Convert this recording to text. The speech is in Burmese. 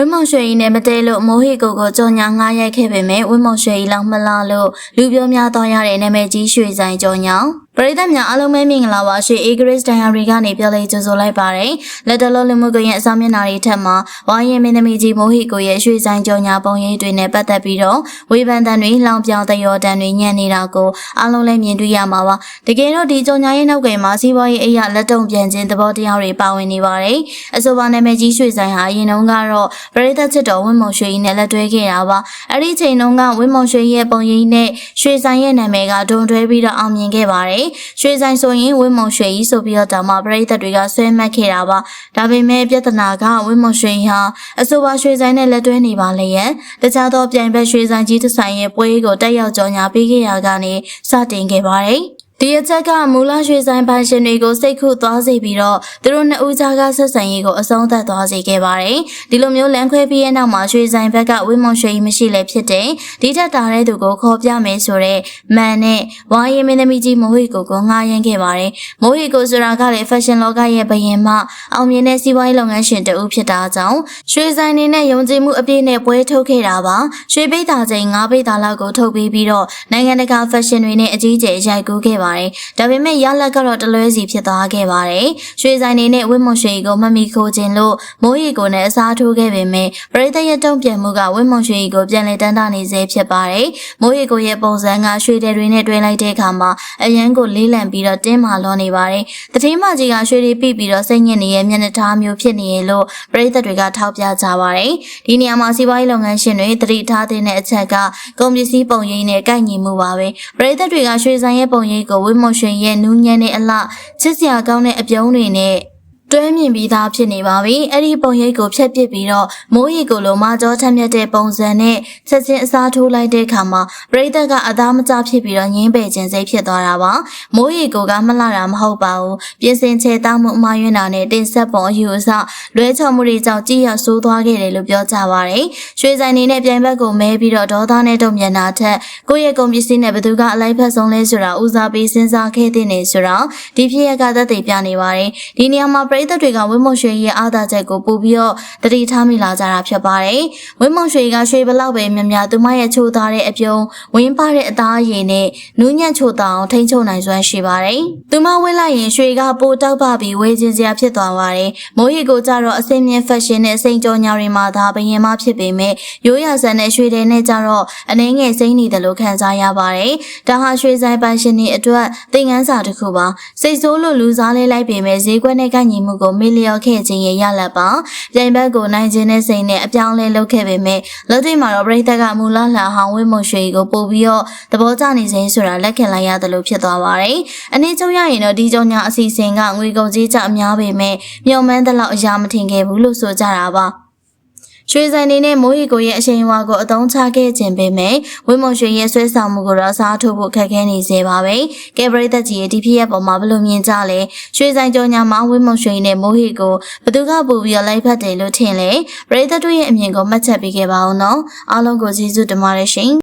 ဝင်းမောင်ရွှေကြီးနဲ့မတဲလို့မိုးဟီကိုကိုကြော်ညာငားရိုက်ခဲ့ပေမဲ့ဝင်းမောင်ရွှေကြီးလောက်မလားလို့လူပြောများသွားရတဲ့နာမည်ကြီးရွှေဆိုင်ကြော်ညာ ပရိသတ်များအားလုံးပဲမင်္ဂလာပါရွှေ A Grace Diary ကနေပြောလေးကြိုဆိုလိုက်ပါတယ်လက်တလုံးလူမှုကွန်ရက်အစားမျက်နှာတွေထက်မှာဝိုင်းရင်မင်းသမီးကြီးမိုးဟီကိုရဲ့ရွှေဆိုင်ကြော်ညာပုံရိပ်တွေနဲ့ပတ်သက်ပြီးတော့ဝေဖန်တန်တွေလောင်ပြောင်တရောတန်တွေညံ့နေတာကိုအားလုံးလည်းမြင်တွေ့ရမှာပါတကယ်တော့ဒီကြော်ညာရဲ့နောက်ကွယ်မှာစီးပွားရေးအရာလက်တုံပြန်ခြင်းသဘောတရားတွေပါဝင်နေပါတယ်အဆိုပါနာမည်ကြီးရွှေဆိုင်ဟာအရင်တုန်းကတော့ပရိသတ်ချစ်တော်ဝင်းမုံရွှေကြီးနဲ့လက်တွဲခဲ့တာပါအဲ့ဒီချိန်တုန်းကဝင်းမုံရွှေရဲ့ပုံရိပ်နဲ့ရွှေဆိုင်ရဲ့နာမည်ကဒုံတွဲပြီးတော့အောင်မြင်ခဲ့ပါတယ်ရွှေဆိုင်ဆိုရင်ဝင်းမုံရွှေကြီးဆိုပြီးတော့ဒါမှပရိသတ်တွေကဆွဲမှတ်ခဲ့တာပါဒါပေမဲ့ပြဿနာကဝင်းမုံရွှေဟာအဆိုပါရွှေဆိုင်နဲ့လက်တွဲနေပါလေရဲ့တခြားသောပြိုင်ဘက်ရွှေဆိုင်ကြီးတစ်ဆိုင်ရဲ့ပွဲကိုတက်ရောက်ကြော်ညာပေးခဲ့ရကနေစတင်ခဲ့ပါတယ် ဒီအချက်ကမူလရွှေဆိုင်ပိုင်ရှင်တွေကိုစိတ်ခုသွားစေပြီးတော့သူတို့နှစ်ဦးကြားကဆက်ဆံရေးကိုအဆုံးသတ်သွားစေခဲ့ပါတယ်။ဒီလိုမျိုးလမ်းခွဲပြီးရဲ့နောက်မှာရွှေဆိုင်ဘက်ကဝင်းမုံရွှေကြီးမရှိလည်းဖြစ်တယ်။ဒီထက်တာတဲ့သူကိုခေါ်ပြမယ်ဆိုတော့မန်နဲ့ဝါရင်မင်းသမီးကြီးမိုးဟီကိုကိုငှားရမ်းခဲ့ပါတယ်။မိုးဟီကိုဆိုတာကလည်း fashion လောကရဲ့ဘယင်မအောင်မြင်တဲ့စီးပွားရေးလုပ်ငန်းရှင်တဦးဖြစ်တာကြောင့်ရွှေဆိုင်နေနဲ့ယုံကြည်မှုအပြည့်နဲ့ပွဲထုတ်ခဲ့တာပါ။ရွှေပိတ်တာချိန်၅ပိတ်တာလောက်ကိုထုတ်ပြီးပြီးတော့နိုင်ငံတကာ fashion တွေနဲ့အကြီးအကျယ်ရိုက်ကူးခဲ့ပါတယ်။ဒါပေမဲ့ရလက်ကတော့တလွဲစီဖြစ်သွားခဲ့ပါတယ်။ရွှေဆိုင်နေနဲ့ဝင်းမွန်ရွှေကိုမမီခိုခြင်းလို့မိုးရီကိုနဲ့အစားထိုးခဲ့ပေမဲ့ပရိသတ်ရဲ့တုံ့ပြန်မှုကဝင်းမွန်ရွှေကိုပြန်လည်တန်းတာနေစေဖြစ်ပါတယ်။မိုးရီကိုရဲ့ပုံစံကရွှေတွေနဲ့တွဲလိုက်တဲ့အခါမှာအရန်ကိုလေးလံပြီးတော့တင်းမာလွန်နေပါတယ်။တတိမကြီးကရွှေတွေပြပြီးတော့စိတ်ညစ်နေတဲ့မျက်နှာထားမျိုးဖြစ်နေရလို့ပရိသတ်တွေကထောက်ပြကြပါတယ်။ဒီနေရာမှာစီးပွားရေးလုပ်ငန်းရှင်တွေတတိထားတဲ့အချက်ကကုန်ပစ္စည်းပုံရိပ်နဲ့ကိုက်ညီမှုပါပဲ။ပရိသတ်တွေကရွှေဆိုင်ရဲ့ပုံရိပ်ကိုဝင်းမွန်ရွှေရဲ့နူးညံ့တဲ့အလှချစ်စရာကောင်းတဲ့အပြုံးတွေနဲ့ တွဲမြင်ပြီးသားဖြစ်နေပါပြီ။အဲ့ဒီပုံရိပ်ကိုဖျက်ပစ်ပြီးတော့မိုးရီကိုလိုမာကြောထက်မြက်တဲ့ပုံစံနဲ့ချက်ချင်းအစားထိုးလိုက်တဲ့အခါမှာပရိသတ်ကအသားမကျဖြစ်ပြီးတော့ငင်းပယ်ခြင်းစိတ်ဖြစ်သွားတာပါ။မိုးရီကိုကမလှတာမဟုတ်ပါဘူး။ပြင်ဆင်ချေတောင်းမှုအမှားယွင်းတာနဲ့တင်ဆက်ပုံအယူအဆလွဲချော်မှုတွေကြောင့်ကြည်ရောက်ဆိုးသွားခဲ့တယ်လို့ပြောကြပါရယ်။ရွှေဆိုင်နေနဲ့ပြိုင်ဘက်ကိုမဲပြီးတော့ဒေါသနဲ့တုံမြန်တာထက်ကိုယ့်ရဲ့ကုန်ပစ္စည်းနဲ့ဘယ်သူကအလိုက်ဖက်ဆုံးလဲဆိုတာဦးစားပေးစဉ်းစားခဲ့တဲ့နေဆိုတော့ဒီဖြစ်ရကသက်သေပြနေပါတယ်။ဒီနေရာမှာပရိသတ်တွေကဝင်းမုံရွှေရဲ့အားသာချက်ကိုပို့ပြီးတော့တတိထားမိလာကြတာဖြစ်ပါတယ်။ဝင်းမုံရွှေကရွှေဘလောက်ပဲမြများသူမရဲ့ချိုးသားတဲ့အပြုံးဝင်းပတဲ့အသားရည်နဲ့နူးညံ့ချိုးသားအောင်ထိန်းချုပ်နိုင်စွမ်းရှိပါတယ်။သူမဝဲလိုက်ရင်ရွှေကပိုတောက်ပပြီးဝဲခြင်းစရာဖြစ်သွားပါတယ်။မိုးရီကိုကြတော့အစင်းမြင့်ဖက်ရှင်နဲ့စိန်ကြောညာတွေမှာဒါဘယင်မဖြစ်ပေမဲ့ရိုးရဆန်တဲ့ရွှေတွေနဲ့ကြတော့အနှင်းငယ်စိမ့်နေတယ်လို့ခံစားရပါတယ်။ဒါဟာရွှေဆိုင်ပိုင်ရှင်တွေအတွက်သင်ခန်းစာတစ်ခုပါ။စိတ်ဆိုးလို့လူစားလေးလိုက်ပေမဲ့ဈေးကွက်နဲ့ကန့်ညီမှုကိုမေ့လျော့ခဲ့ခြင်းရဲ့ရလဒ်ပါ။ပြိုင်ဘက်ကိုနိုင်ခြင်းနဲ့စိတ်နဲ့အပြောင်းလဲလုပ်ခဲ့ပေမဲ့လက်တွေ့မှာတော့ပရိသတ်ကမူလလှဟောင်းဝင်းမွန်ရွှေကိုပို့ပြီးတော့သဘောကျနေစေဆိုတာလက်ခံလိုက်ရတယ်လို့ဖြစ်သွားပါတယ်။အနည်းချုပ်ရရင်တော့ဒီကြောညာအစီအစဉ်ကငွေကုန်ကြေးကျအများပေမဲ့မျှော်မှန်းသလောက်အရာမထင်ခဲ့ဘူးလို့ဆိုကြတာပါ။ ရွှေဆိုင်နေနဲ့မိုးရီကိုရဲ့အချိန်ဝါကိုအသုံးချခဲ့ခြင်းပေမဲ့ဝင်းမုံရွှေရဲ့ဆွဲဆောင်မှုကိုတော့စားထုတ်ဖို့ခက်ခဲနေစေပါပဲ။ကဲပရိသတ်ကြီးရဲ့ဒီဖြစ်ရပ်ပေါ်မှာဘယ်လိုမြင်ကြလဲ။ရွှေဆိုင်ကြောညာမှာဝင်းမုံရွှေနဲ့မိုးရီကိုဘသူကပူပြီးတော့လိုက်ဖက်တယ်လို့ထင်လဲ။ပရိသတ်တို့ရဲ့အမြင်ကိုမှတ်ချက်ပေးခဲ့ပါဦးနော်။အားလုံးကိုကျေးဇူးတင်ပါတယ်ရှင်။